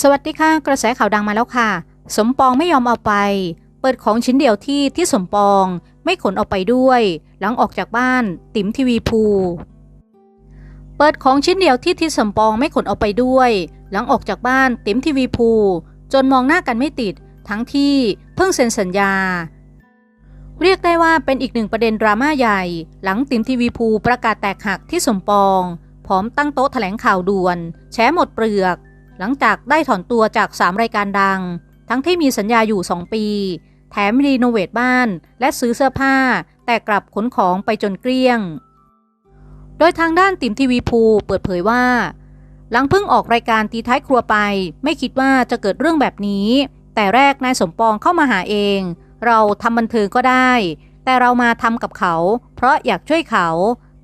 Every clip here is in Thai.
สวัสดีค่ะ กระแสข่าวดังมาแล้วค่ะ สมปองไม่ยอมเอาไป เปิดของชิ้นเดียวที่ที่สมปองไม่ขนเอาไปด้วย หลังออกจากบ้านติ๋มทีวีภู เปิดของชิ้นเดียวที่ที่สมปองไม่ขนเอาไปด้วย หลังออกจากบ้านติ๋มทีวีภู จนมองหน้ากันไม่ติด ทั้งที่เพิ่งเซ็นสัญญา เรียกได้ว่าเป็นอีกหนึ่งประเด็นดราม่าใหญ่ หลังติ๋มทีวีภูประกาศแตกหักที่สมปองพร้อมตั้งโต๊ะแถลงข่าวด่วน แฉหมดเปลือก หลังจากได้ถอนตัวจาก 3 รายการดัง ทั้งที่มีสัญญาอยู่ 2 ปี แถมรีโนเวทบ้านและซื้อเสื้อผ้า แต่กลับขนของไปจนเกลี้ยง โดยทางด้านติมทีวีภูเปิดเผยว่า หลังเพิ่งออกรายการตีท้ายครัวไป ไม่คิดว่าจะเกิดเรื่องแบบนี้ แต่แรกนายสมปองเข้ามาหาเอง เราทำบันเทิงก็ได้ แต่เรามาทำกับเขา เพราะอยากช่วยเขา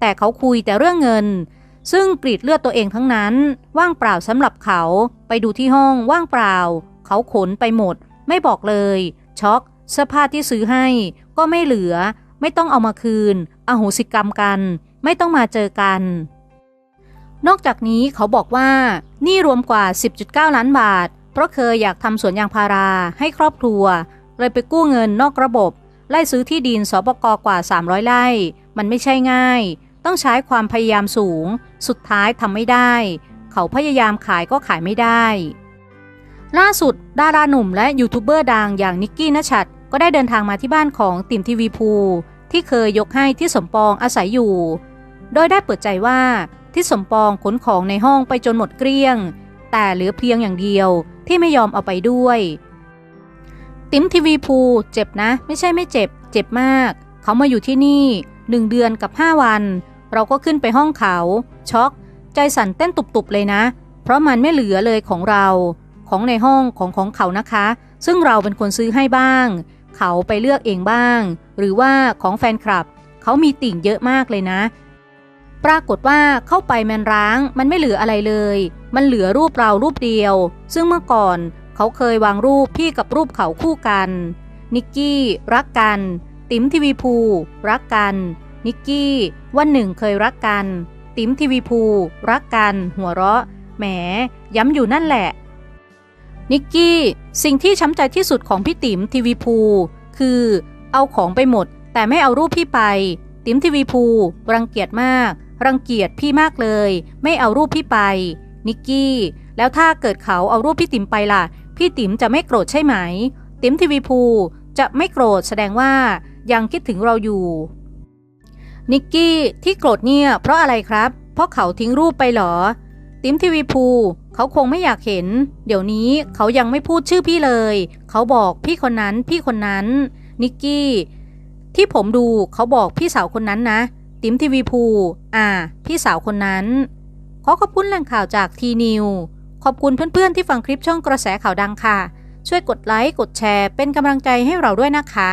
แต่เขาคุยแต่เรื่องเงิน ซึ่งกรีดเลือดตัวเองทั้งนั้น ว่างเปล่าสำหรับเขา ไปดูที่ห้องว่างเปล่า เขาขนไปหมด ไม่บอกเลย ช็อกเสื้อผ้าที่ซื้อให้ก็ไม่เหลือ ไม่ต้องเอามาคืนอโหสิกรรมกัน ไม่ต้องมาเจอกัน นอกจากนี้เขาบอกว่านี่รวมกว่า 10.9 ล้านบาท เพราะเคยอยากทำสวนยางพาราให้ครอบครัว เลยไปกู้เงินนอกระบบ ไล่ซื้อที่ดินสปกกว่า 300 ไร่ มันไม่ใช่ง่าย ต้องใช้ความพยายามสูง สุดท้ายทำไม่ได้ เขาพยายามขายก็ขายไม่ได้ ล่าสุดดาราหนุ่มและยูทูบเบอร์ดังอย่างนิกกี้นชัดก็ได้เดินทางมาที่บ้านของติ่มทีวีภูที่เคยยกให้ที่สมปองอาศัยอยู่ โดยได้เปิดใจว่าที่สมปองขนของในห้องไปจนหมดเกลี้ยง แต่เหลือเพียงอย่างเดียวที่ไม่ยอมเอาไปด้วย ติ๋มทีวีภูเจ็บนะ ไม่ใช่ไม่เจ็บ เจ็บมาก เขามาอยู่ที่นี่หนึ่งเดือนกับ 5 วัน เราก็ขึ้นไปห้องเขา ช็อก ใจสั่นเต้นตุบๆเลยนะ เพราะมันไม่เหลือเลยของเรา ของในห้องของของเขานะคะ ซึ่งเราเป็นคนซื้อให้บ้าง เขาไปเลือกเองบ้าง หรือว่าของแฟนคลับ เขามีติ่งเยอะมากเลยนะ ปรากฏว่าเข้าไปแมนร้าง มันไม่เหลืออะไรเลย มันเหลือรูปเรารูปเดียว ซึ่งเมื่อก่อนเขาเคยวางรูปพี่กับรูปเขาคู่กัน นิกกี้ รักกัน ติ๋มทีวีภู รักกัน นิกกี้ วันหนึ่งเคยรักกัน ติ๋มทีวีภู รักกัน หัวเราะ แหม ย้ำอยู่นั่นแหละ นิกกี้ สิ่งที่ช้ำใจที่สุดของพี่ติ๋มทีวีภู คือ เอาของไปหมด แต่ไม่เอารูปพี่ไป ติ๋มทีวีภู รังเกียจมาก รังเกียจพี่มากเลย ไม่เอารูปพี่ไป นิกกี้ แล้วถ้าเกิดเขาเอารูปพี่ติ๋มไปล่ะ พี่ติ๋มจะไม่โกรธใช่ไหม ติ๋มทีวีภูจะไม่โกรธแสดงว่ายังคิดถึงเราอยู่ นิกกี้ที่โกรธเนี่ยเพราะอะไรครับ เพราะเขาทิ้งรูปไปเหรอ ติมทีวีภูเขาคงไม่อยากเห็น เดี๋ยวนี้เขายังไม่พูดชื่อพี่เลย เขาบอกพี่คนนั้นพี่คนนั้น นิกกี้ ที่ผมดูเขาบอกพี่สาวคนนั้นนะ ติมทีวีภูอ่า พี่สาวคนนั้นขอขอบคุณแหล่งข่าวจากทีนิวขอบคุณเพื่อนๆที่ฟังคลิปช่องกระแสข่าวดังค่ะ ช่วยกดไลค์กดแชร์เป็นกำลังใจให้เราด้วยนะคะ